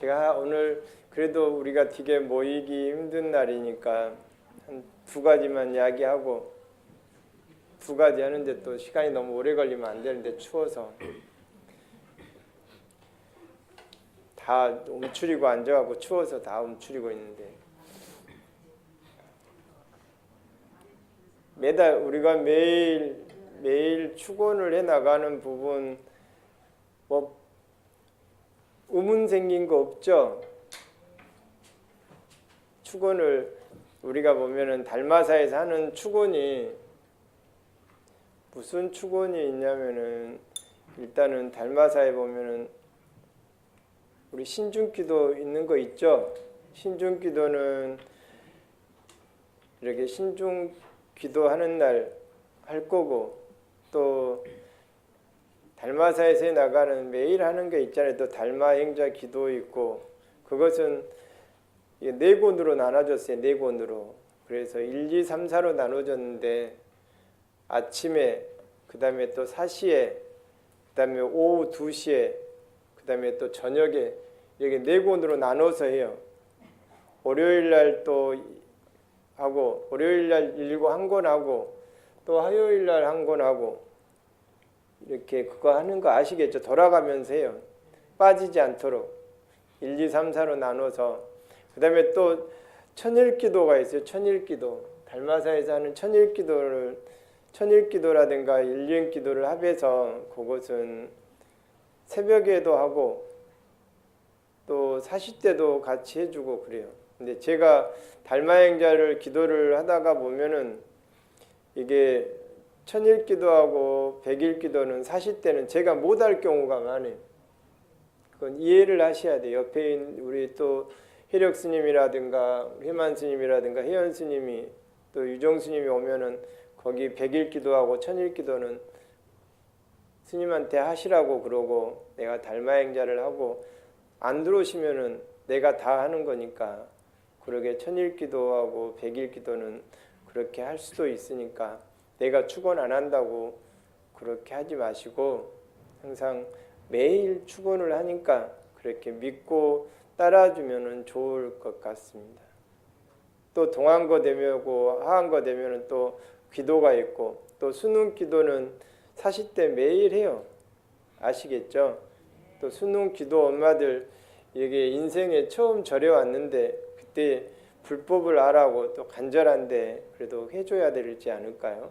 제가 오늘 그래도 우리가 되게 모이기 힘든 날이니까 한 두 가지만 이야기하고 두 가지 하는데 또 시간이 너무 오래 걸리면 안 되는데 추워서 다 움츠리고 앉아가고 추워서 다 움츠리고 있는데 매달 우리가 매일 매일 축원을 해 나가는 부분 뭐 의문 생긴 거 없죠? 축원을 우리가 보면은 달마사에서 하는 축원이 무슨 축원이 있냐면은 일단은 달마사에 보면은 우리 신중기도 있는 거 있죠? 신중기도는 이렇게 신중 기도하는 날 할 거고 또 달마사에서 나가는 매일 하는 게 있잖아요. 또 달마 행자 기도 있고 그것은 네 권으로 나눠졌어요. 네 권으로. 그래서 1, 2, 3, 4로 나눠졌는데 아침에 그 다음에 또 4시에 그 다음에 오후 2시에 그 다음에 또 저녁에 이렇게 네 권으로 나눠서 해요. 월요일 날 또 하고 월요일 날 일고 한 권 하고 또 화요일 날 한 권 하고 이렇게 그거 하는 거 아시겠죠? 돌아가면서 해요. 빠지지 않도록 1, 2, 3, 4로 나눠서 그 다음에 또 천일기도가 있어요. 천일기도 달마사에서 하는 천일기도를 천일기도라든가 일륜기도를 합해서 그것은 새벽에도 하고 또 사시 때도 같이 해주고 그래요. 근데 제가 달마행자를 기도를 하다가 보면은 이게 천일 기도하고 백일 기도는 사실 때는 제가 못할 경우가 많아요. 그건 이해를 하셔야 돼요. 옆에 있는 우리 또 혜력 스님이라든가 회만 스님이라든가 혜연 스님이 또 유정 스님이 오면은 거기 백일 기도하고 천일 기도는 스님한테 하시라고 그러고 내가 달마행자를 하고 안 들어오시면은 내가 다 하는 거니까 그러게 천일 기도하고 백일 기도는 그렇게 할 수도 있으니까 내가 축원 안 한다고 그렇게 하지 마시고 항상 매일 축원을 하니까 그렇게 믿고 따라주면은 좋을 것 같습니다. 또 동안거 되면고 하한거 되면은 또 기도가 있고 또 수능 기도는 사실 때 매일 해요. 아시겠죠? 또 수능 기도 엄마들 이게 인생에 처음 절에 왔는데 그때 불법을 알아고 또 간절한데 그래도 해줘야 되지 않을까요?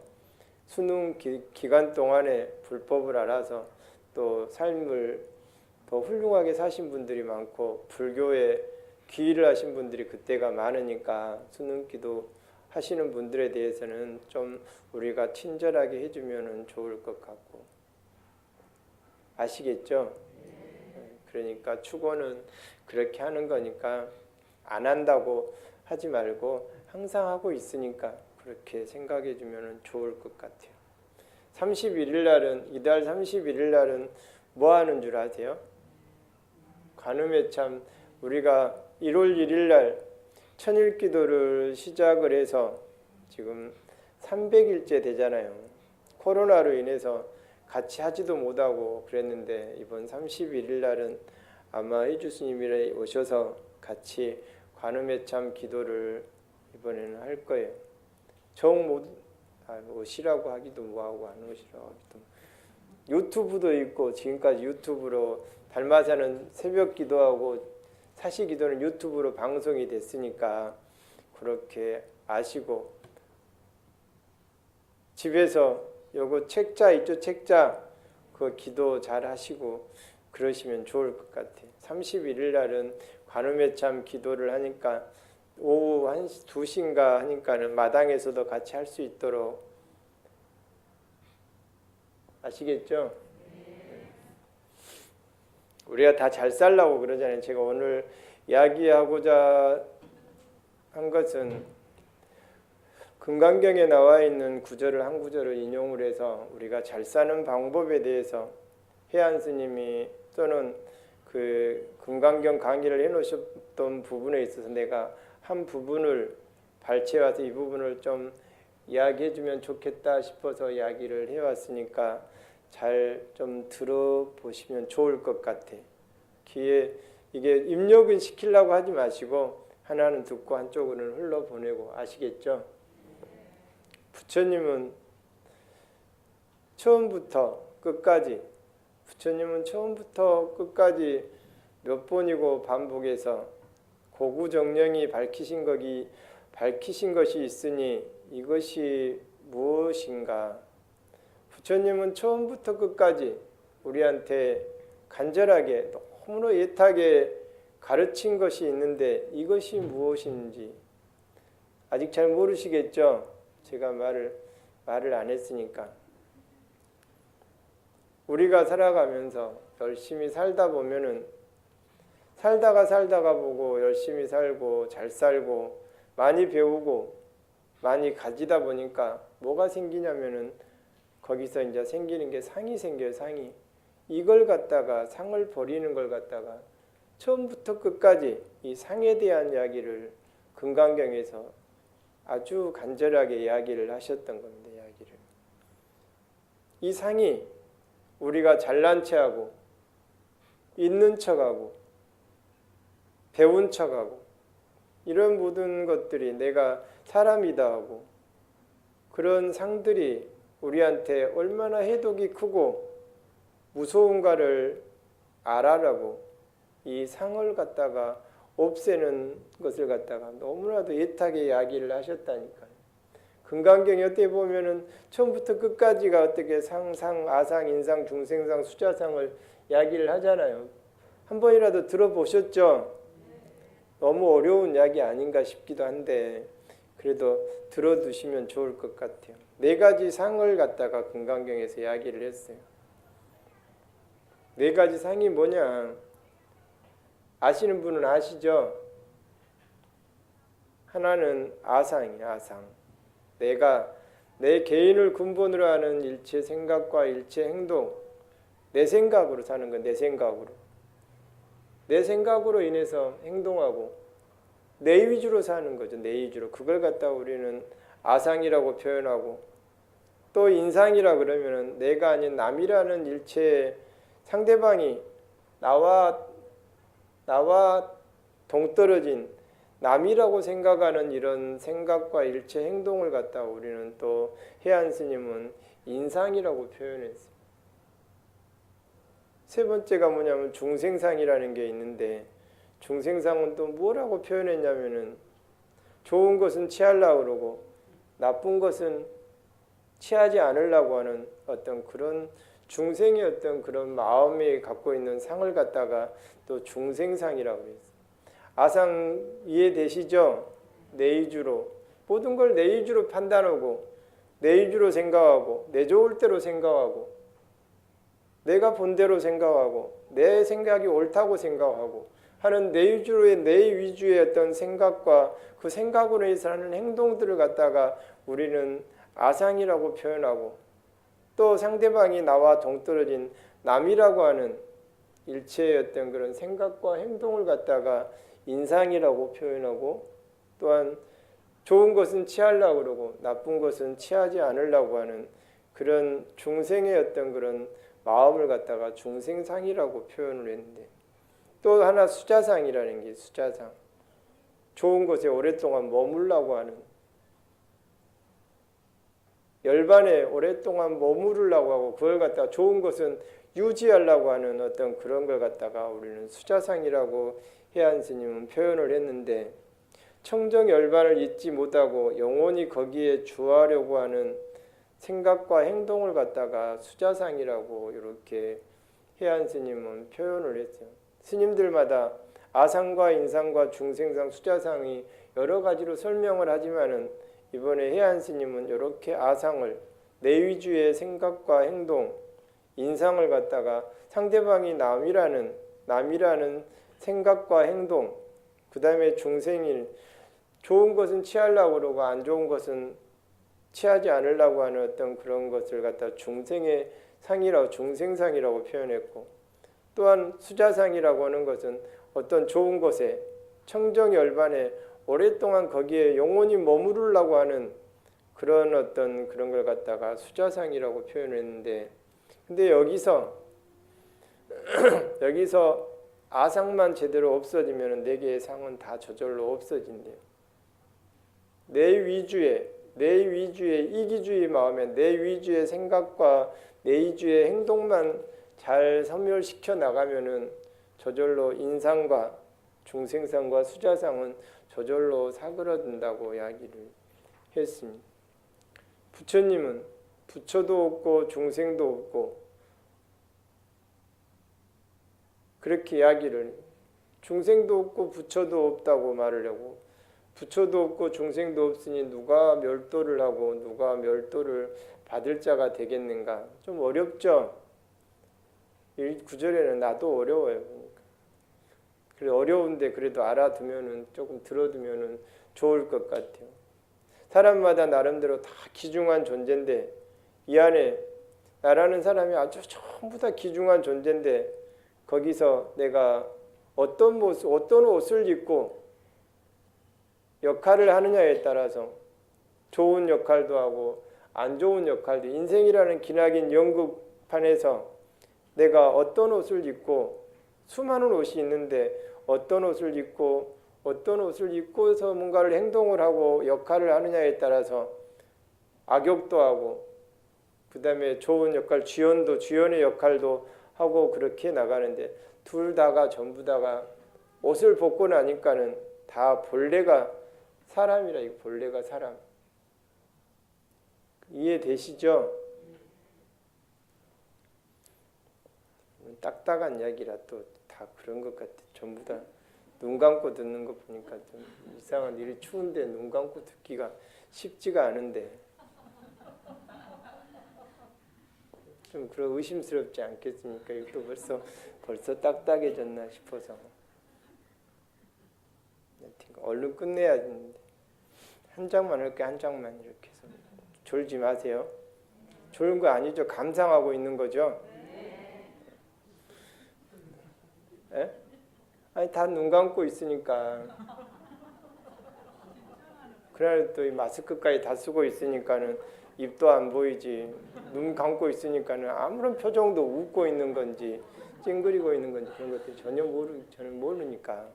수능 기, 기간 동안에 불법을 알아서 또 삶을 더 훌륭하게 사신 분들이 많고 불교에 귀의를 하신 분들이 그때가 많으니까 수능 기도 하시는 분들에 대해서는 좀 우리가 친절하게 해주면 좋을 것 같고 아시겠죠? 그러니까 축원은 그렇게 하는 거니까 안 한다고 하지 말고 항상 하고 있으니까 그렇게 생각해 주면 좋을 것 같아요. 31일 날은 이달 31일 날은 뭐 하는 줄 아세요? 관음에 참 우리가 1월 1일 날 천일 기도를 시작을 해서 지금 300일째 되잖아요. 코로나로 인해서 같이 하지도 못하고 그랬는데 이번 31일 날은 아마 해주 스님이 오셔서 같이 관음의 참 기도를 이번에는 할 거예요. 정 못, 아, 오시라고 하기도 뭐하고 안 오시라고 하기도. 유튜브도 있고 지금까지 유튜브로 달마사는 새벽 기도하고 사시 기도는 유튜브로 방송이 됐으니까 그렇게 아시고 집에서 요거 책자 있죠? 책자. 그 기도 잘 하시고 그러시면 좋을 것 같아요. 31일 날은 관음의 참 기도를 하니까 오후 한 2시인가 하니까는 마당에서도 같이 할 수 있도록 아시겠죠? 우리가 다 잘 살라고 그러잖아요. 제가 오늘 이야기하고자 한 것은 금강경에 나와 있는 구절을 한 구절을 인용을 해서 우리가 잘 사는 방법에 대해서 해안 스님이 또는 그 금강경 강의를 해놓으셨던 부분에 있어서 내가 한 부분을 발췌해와서 이 부분을 좀 이야기해주면 좋겠다 싶어서 이야기를 해왔으니까 잘 좀 들어보시면 좋을 것 같아. 기회 이게 입력은 시키려고 하지 마시고 하나는 듣고 한쪽으로는 흘러보내고 아시겠죠? 부처님은 처음부터 끝까지 부처님은 처음부터 끝까지 몇 번이고 반복해서 고구정령이 밝히신 것이 밝히신 것이 있으니 이것이 무엇인가? 부처님은 처음부터 끝까지 우리한테 간절하게 너무나 애타게 가르친 것이 있는데 이것이 무엇인지 아직 잘 모르시겠죠? 제가 말을 말을 안 했으니까 우리가 살아가면서 열심히 살다 보면은 살다가 살다가 보고 열심히 살고 잘 살고 많이 배우고 많이 가지다 보니까 뭐가 생기냐면은 거기서 이제 생기는 게 상이 생겨요 상이. 이걸 갖다가 상을 버리는 걸 갖다가 처음부터 끝까지 이 상에 대한 이야기를 금강경에서 아주 간절하게 이야기를 하셨던 겁니다 이야기를. 이 상이 우리가 잘난 체하고 있는 척하고 배운 척하고 이런 모든 것들이 내가 사람이다 하고 그런 상들이 우리한테 얼마나 해독이 크고 무서운가를 알아라고 이 상을 갖다가 없애는 것을 갖다가 너무나도 애타게 이야기를 하셨다니까요. 금강경에 어떻게 보면은 처음부터 끝까지가 어떻게 상상, 아상, 인상, 중생상, 수자상을 이야기를 하잖아요. 한 번이라도 들어보셨죠? 너무 어려운 이야기 아닌가 싶기도 한데 그래도 들어두시면 좋을 것 같아요. 네 가지 상을 갖다가 금강경에서 이야기를 했어요. 네 가지 상이 뭐냐? 아시는 분은 아시죠? 하나는 아상이야, 아상. 내가 내 개인을 근본으로 하는 일체 생각과 일체 행동, 내 생각으로 사는 건 내 생각으로. 내 생각으로 인해서 행동하고 내 위주로 사는 거죠. 내 위주로. 그걸 갖다 우리는 아상이라고 표현하고 또 인상이라 그러면은 내가 아닌 남이라는 일체 상대방이 나와 나와 동떨어진 남이라고 생각하는 이런 생각과 일체 행동을 갖다 우리는 또 해안 스님은 인상이라고 표현했어요. 세 번째가 뭐냐면 중생상이라는 게 있는데 중생상은 또 뭐라고 표현했냐면은 좋은 것은 취하려고 그러고 나쁜 것은 취하지 않으려고 하는 어떤 그런 중생의 어떤 그런 마음에 갖고 있는 상을 갖다가 또 중생상이라고 그랬어요. 아상 이해되시죠? 내 위주로 모든 걸 내 위주로 판단하고 내 위주로 생각하고 내 좋을 대로 생각하고 내가 본대로 생각하고 내 생각이 옳다고 생각하고 하는 내 위주로의 내 위주의 어떤 생각과 그 생각으로 해서 하는 행동들을 갖다가 우리는 아상이라고 표현하고 또 상대방이 나와 동떨어진 남이라고 하는 일체의 어떤 그런 생각과 행동을 갖다가 인상이라고 표현하고 또한 좋은 것은 취하려고 그러고 나쁜 것은 취하지 않으려고 하는 그런 중생의 어떤 그런 마음을 갖다가 중생상이라고 표현을 했는데 또 하나 수자상이라는 게 수자상. 좋은 곳에 오랫동안 머물라고 하는 열반에 오랫동안 머무르려고 하고 그걸 갖다가 좋은 것은 유지하려고 하는 어떤 그런 걸 갖다가 우리는 수자상이라고 해안 스님은 표현을 했는데 청정 열반을 잊지 못하고 영원히 거기에 주하려고 하는 생각과 행동을 갖다가 수자상이라고 이렇게 해안 스님은 표현을 했어요. 스님들마다 아상과 인상과 중생상, 수자상이 여러 가지로 설명을 하지만은 이번에 해안 스님은 이렇게 아상을 내 위주의 생각과 행동, 인상을 갖다가 상대방이 남이라는 남이라는 생각과 행동, 그 다음에 중생일 좋은 것은 취하려고 그러고 안 좋은 것은 취하지 않으려고 하는 어떤 그런 것을 갖다 중생의 상이라고 중생상이라고 표현했고 또한 수자상이라고 하는 것은 어떤 좋은 것에 청정열반에 오랫동안 거기에 영원히 머무르려고 하는 그런 어떤 그런 걸 갖다가 수자상이라고 표현했는데 근데 여기서 여기서 아상만 제대로 없어지면 네 개의 상은 다 저절로 없어진대요. 내 위주의 내 위주의 이기주의 마음에 내 위주의 생각과 내 위주의 행동만 잘 섬멸시켜 나가면은 저절로 인상과 중생상과 수자상은 저절로 사그러든다고 이야기를 했습니다. 부처님은 부처도 없고 중생도 없고 그렇게 이야기를 중생도 없고 부처도 없다고 말을 하고 부처도 없고 중생도 없으니 누가 멸도를 하고 누가 멸도를 받을 자가 되겠는가 좀 어렵죠. 이 구절에는 나도 어려워요. 보니까. 그래 어려운데 그래도 알아두면은 조금 들어두면은 좋을 것 같아요. 사람마다 나름대로 다 기중한 존재인데 이 안에 나라는 사람이 아주 전부 다 기중한 존재인데 거기서 내가 어떤 모습, 어떤 옷을 입고 역할을 하느냐에 따라서 좋은 역할도 하고 안 좋은 역할도 인생이라는 기나긴 연극판에서 내가 어떤 옷을 입고 수많은 옷이 있는데 어떤 옷을 입고 어떤 옷을 입고서 뭔가를 행동을 하고 역할을 하느냐에 따라서 악역도 하고 그 다음에 좋은 역할 주연도 주연의 역할도 하고 그렇게 나가는데 둘 다가 전부 다가 옷을 벗고 나니까는 다 본래가 사람이라 이 본래가 사람 이해되시죠? 딱딱한 이야기라 또 다 그런 것 같아. 전부 다 눈 감고 듣는 거 보니까 좀 이상한 일이 추운데 눈 감고 듣기가 쉽지가 않은데 좀 그런 의심스럽지 않겠습니까? 이것도 벌써 벌써 딱딱해졌나 싶어서 얼른 끝내야 되는데 한 장만 할게 한 장만 이렇게 해서 졸지 마세요. 졸은 거 아니죠? 감상하고 있는 거죠? 예? 아니 다 눈 감고 있으니까 그날 또이 마스크까지 다 쓰고 있으니까는 입도 안 보이지 눈 감고 있으니까는 아무런 표정도 웃고 있는 건지 찡그리고 있는 건지 그런 것들 전혀 모르 저는 모르니까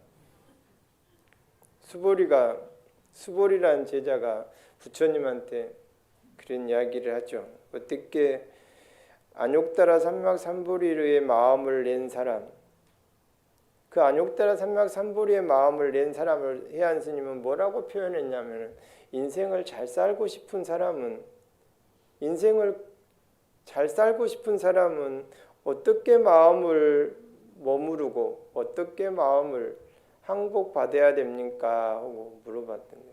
수보리가 수보리라는 제자가 부처님한테 그런 이야기를 하죠. 어떻게 안욕따라 삼막 삼보리의 마음을 낸 사람 그 안욕따라 삼막 삼보리의 마음을 낸 사람을 해안 스님은 뭐라고 표현했냐면 인생을 잘 살고 싶은 사람은 인생을 잘 살고 싶은 사람은 어떻게 마음을 머무르고 어떻게 마음을 항복 받아야 됩니까? 하고 물어봤던 거예요.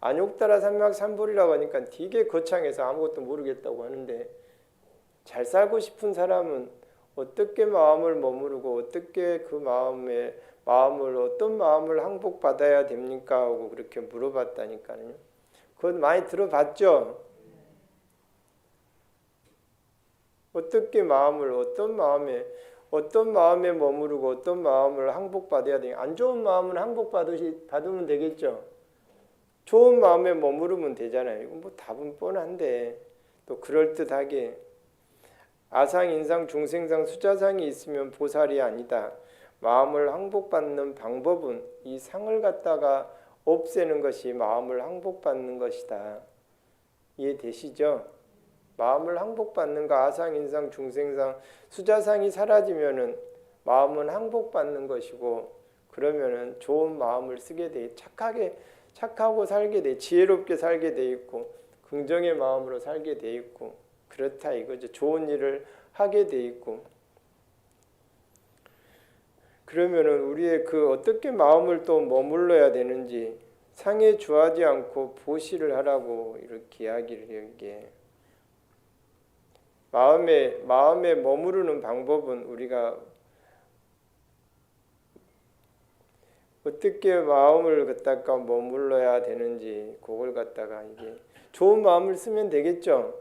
안욕따라 삼막 삼보리라고 하니까 되게 거창해서 아무것도 모르겠다고 하는데 잘 살고 싶은 사람은 어떻게 마음을 머무르고 어떻게 그 마음에 마음을 어떤 마음을 항복 받아야 됩니까? 하고 그렇게 물어봤다니까요. 그건 많이 들어봤죠. 어떻게 마음을 어떤 마음에 어떤 마음에 머무르고 어떤 마음을 항복받아야 되냐. 안 좋은 마음은 항복받으시 받으면 되겠죠. 좋은 마음에 머무르면 되잖아요. 이건 뭐 답은 뻔한데 또 그럴듯하게 아상, 인상, 중생상, 수자상이 있으면 보살이 아니다. 마음을 항복받는 방법은 이 상을 갖다가 없애는 것이 마음을 항복받는 것이다. 이해되시죠? 마음을 항복받는 거 아상, 인상, 중생상, 수자상이 사라지면은 마음은 항복받는 것이고 그러면은 좋은 마음을 쓰게 돼 착하게 착하고 살게 돼 지혜롭게 살게 돼 있고 긍정의 마음으로 살게 돼 있고 그렇다 이거죠. 좋은 일을 하게 돼 있고 그러면은 우리의 그 어떻게 마음을 또 머물러야 되는지 상에 주하지 않고 보시를 하라고 이렇게 이야기를 이게 마음에 마음에 머무르는 방법은 우리가 어떻게 마음을 갖다가 머물러야 되는지 그걸 갖다가 이게 좋은 마음을 쓰면 되겠죠.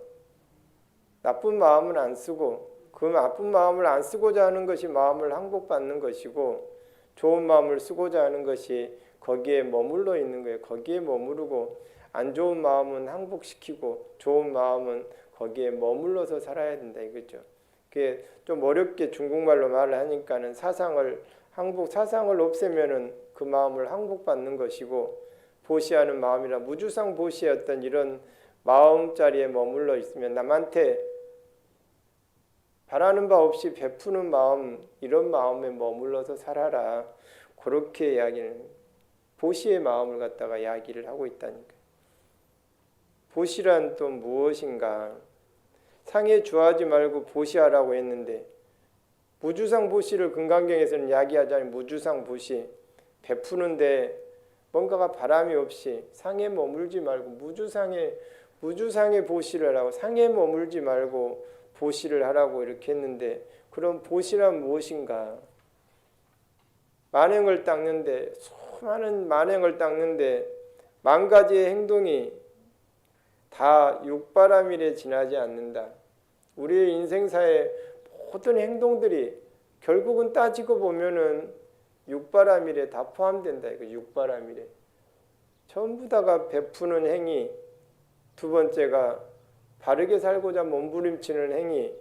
나쁜 마음은 안 쓰고 그 나쁜 마음을 안 쓰고자 하는 것이 마음을 항복받는 것이고 좋은 마음을 쓰고자 하는 것이 거기에 머물러 있는 거예요. 거기에 머무르고 안 좋은 마음은 항복시키고 좋은 마음은 거기에 머물러서 살아야 된다 이거죠. 그게 좀 어렵게 중국말로 말을 하니까는 사상을 항복 사상을 없애면은 그 마음을 항복받는 것이고 보시하는 마음이라 무주상 보시의 어떤 이런 마음 자리에 머물러 있으면 남한테 바라는 바 없이 베푸는 마음 이런 마음에 머물러서 살아라. 그렇게 이야기는 보시의 마음을 갖다가 이야기를 하고 있다니까. 보시란 또 무엇인가 상에 주하지 말고 보시하라고 했는데 무주상 보시를 금강경에서는 이야기하자니 무주상 보시 베푸는데 뭔가가 바람이 없이 상에 머물지 말고 무주상에 무주상에 보시를 하고 상에 머물지 말고 보시를 하라고 이렇게 했는데 그럼 보시란 무엇인가? 만행을 닦는데 수많은 만행을 닦는데 만 가지의 행동이 다 육바람일에 지나지 않는다. 우리의 인생사의 모든 행동들이 결국은 따지고 보면은 육바람일에 다 포함된다. 이거 육바람일에 전부 다가 베푸는 행위. 두 번째가 바르게 살고자 몸부림치는 행위.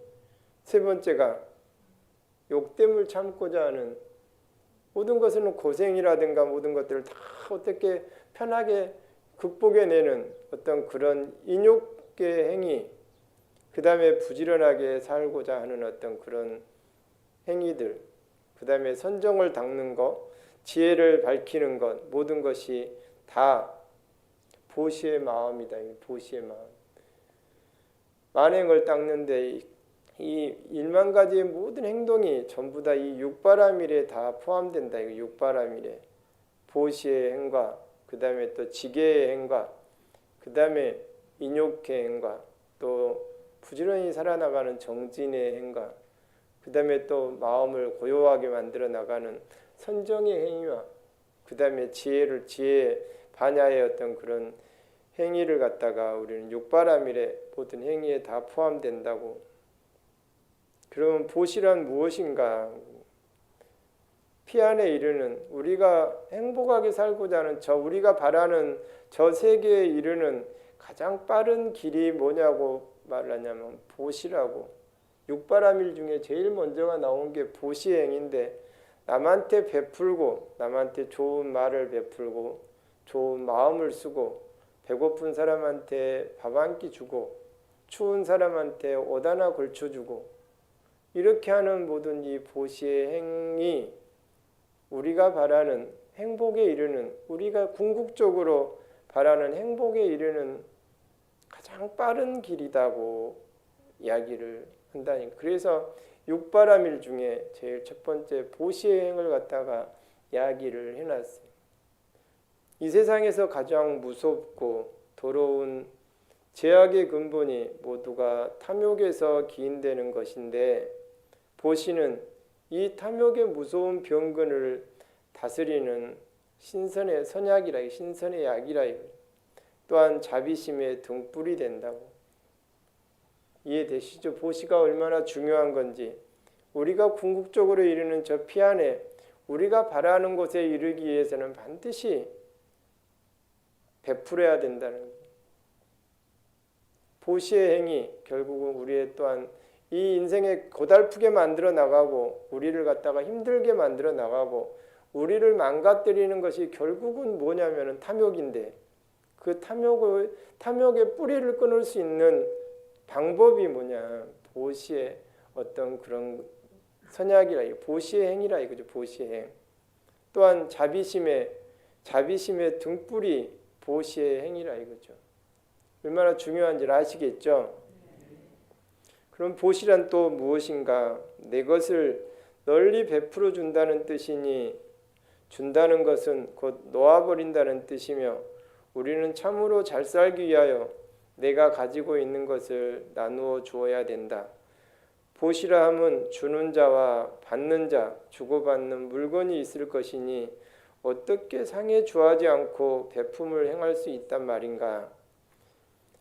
세 번째가 욕됨을 참고자 하는 모든 것은 고생이라든가 모든 것들을 다 어떻게 편하게 극복해내는 어떤 그런 인욕의 행위, 그 다음에 부지런하게 살고자 하는 어떤 그런 행위들, 그 다음에 선정을 닦는 것, 지혜를 밝히는 것, 모든 것이 다 보시의 마음이다. 보시의 마음. 만행을 닦는데 이 일만 가지의 모든 행동이 전부 다 이 육바라밀에 다 포함된다. 이 육바라밀에 보시의 행과 그 다음에 또 지게의 행과 그 다음에 인욕의 행과 또 부지런히 살아나가는 정진의 행과 그 다음에 또 마음을 고요하게 만들어 나가는 선정의 행위와 그 다음에 지혜를 지혜 반야의 어떤 그런 행위를 갖다가 우리는 육바라밀의 모든 행위에 다 포함된다고. 그러면 보시란 무엇인가? 피안에 이르는 우리가 행복하게 살고자 하는 저 우리가 바라는 저 세계에 이르는 가장 빠른 길이 뭐냐고 말하냐면 보시라고. 육바라밀 중에 제일 먼저가 나온 게 보시행인데 남한테 베풀고 남한테 좋은 말을 베풀고 좋은 마음을 쓰고 배고픈 사람한테 밥 한 끼 주고 추운 사람한테 옷 하나 걸쳐주고 이렇게 하는 모든 이 보시의 행위 우리가 바라는 행복에 이르는 우리가 궁극적으로 바라는 행복에 이르는 가장 빠른 길이다고 이야기를 한다니 그래서 육바라밀 중에 제일 첫 번째 보시의 행을 갖다가 이야기를 해놨어요. 이 세상에서 가장 무섭고 더러운 죄악의 근본이 모두가 탐욕에서 기인되는 것인데 보시는 이 탐욕의 무서운 병근을 다스리는 신선의 선약이라 신선의 약이라 또한 자비심의 등불이 된다고 이해되시죠? 보시가 얼마나 중요한 건지 우리가 궁극적으로 이르는 저 피안에 우리가 바라는 곳에 이르기 위해서는 반드시 베풀어야 된다는 보시의 행위 결국은 우리의 또한 이 인생에 고달프게 만들어 나가고 우리를 갖다가 힘들게 만들어 나가고 우리를 망가뜨리는 것이 결국은 뭐냐면은 탐욕인데 그 탐욕을 탐욕의 뿌리를 끊을 수 있는 방법이 뭐냐 보시의 어떤 그런 선약이라 보시의 행위라 이거죠 보시의 행 또한 자비심의 자비심의 등불이 보시의 행위라 이거죠. 얼마나 중요한지 아시겠죠? 그럼 보시란 또 무엇인가? 내 것을 널리 베풀어 준다는 뜻이니 준다는 것은 곧 놓아버린다는 뜻이며 우리는 참으로 잘 살기 위하여 내가 가지고 있는 것을 나누어 주어야 된다. 보시라 함은 주는 자와 받는 자, 주고받는 물건이 있을 것이니 어떻게 상에 주하지 않고 배품을 행할 수 있단 말인가?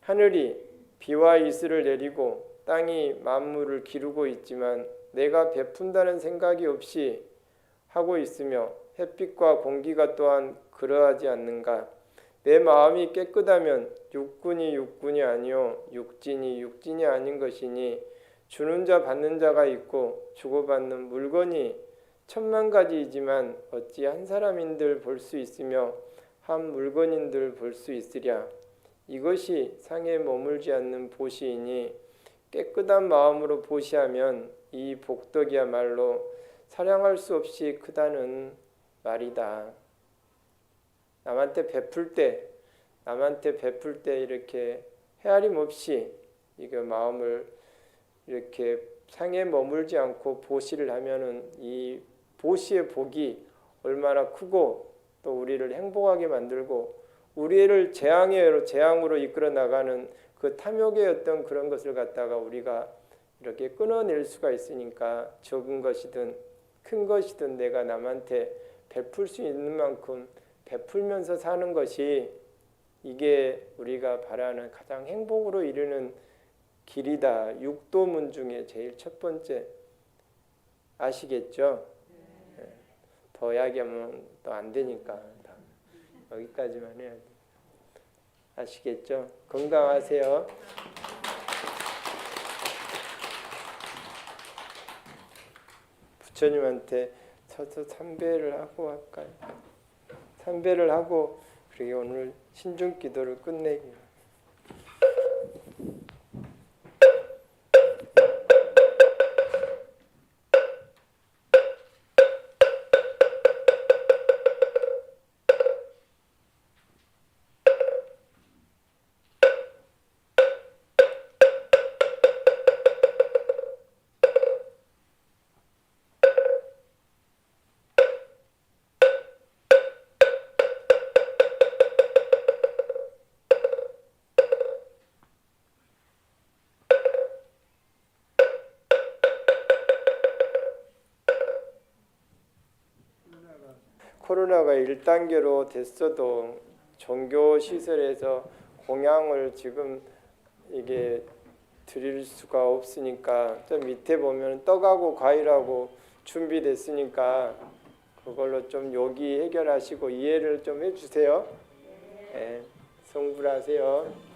하늘이 비와 이슬을 내리고 땅이 만물을 기르고 있지만 내가 베푼다는 생각이 없이 하고 있으며 햇빛과 공기가 또한 그러하지 않는가? 내 마음이 깨끗하면 육군이 육군이 아니요 육진이 육진이 아닌 것이니 주는 자 받는 자가 있고 주고받는 물건이 천만 가지이지만 어찌 한 사람인들 볼 수 있으며 한 물건인들 볼 수 있으랴 이것이 상에 머물지 않는 보시이니 깨끗한 마음으로 보시하면 이 복덕이야말로 사량할 수 없이 크다는 말이다. 남한테 베풀 때, 남한테 베풀 때 이렇게 헤아림 없이 이거 마음을 이렇게 상에 머물지 않고 보시를 하면은 이 보시의 복이 얼마나 크고 또 우리를 행복하게 만들고 우리를 재앙으로 재앙으로 이끌어 나가는 그 탐욕의 어떤 그런 것을 갖다가 우리가 이렇게 끊어낼 수가 있으니까 적은 것이든 큰 것이든 내가 남한테 베풀 수 있는 만큼 베풀면서 사는 것이 이게 우리가 바라는 가장 행복으로 이르는 길이다. 육도문 중에 제일 첫 번째 아시겠죠? 예. 더 이야기하면 또 안 되니까 다 여기까지만 해야 돼. 아시겠죠? 건강하세요. 부처님한테 서서 삼배를 하고 할까요? 삼배를 하고 그렇게 오늘 신중 기도를 끝내기. 코로나가 1단계로 됐어도 종교 시설에서 공양을 지금 이게 드릴 수가 없으니까 저 밑에 보면 떡하고 과일하고 준비됐으니까 그걸로 좀 여기 해결하시고 이해를 좀 해주세요. 네, 성불하세요.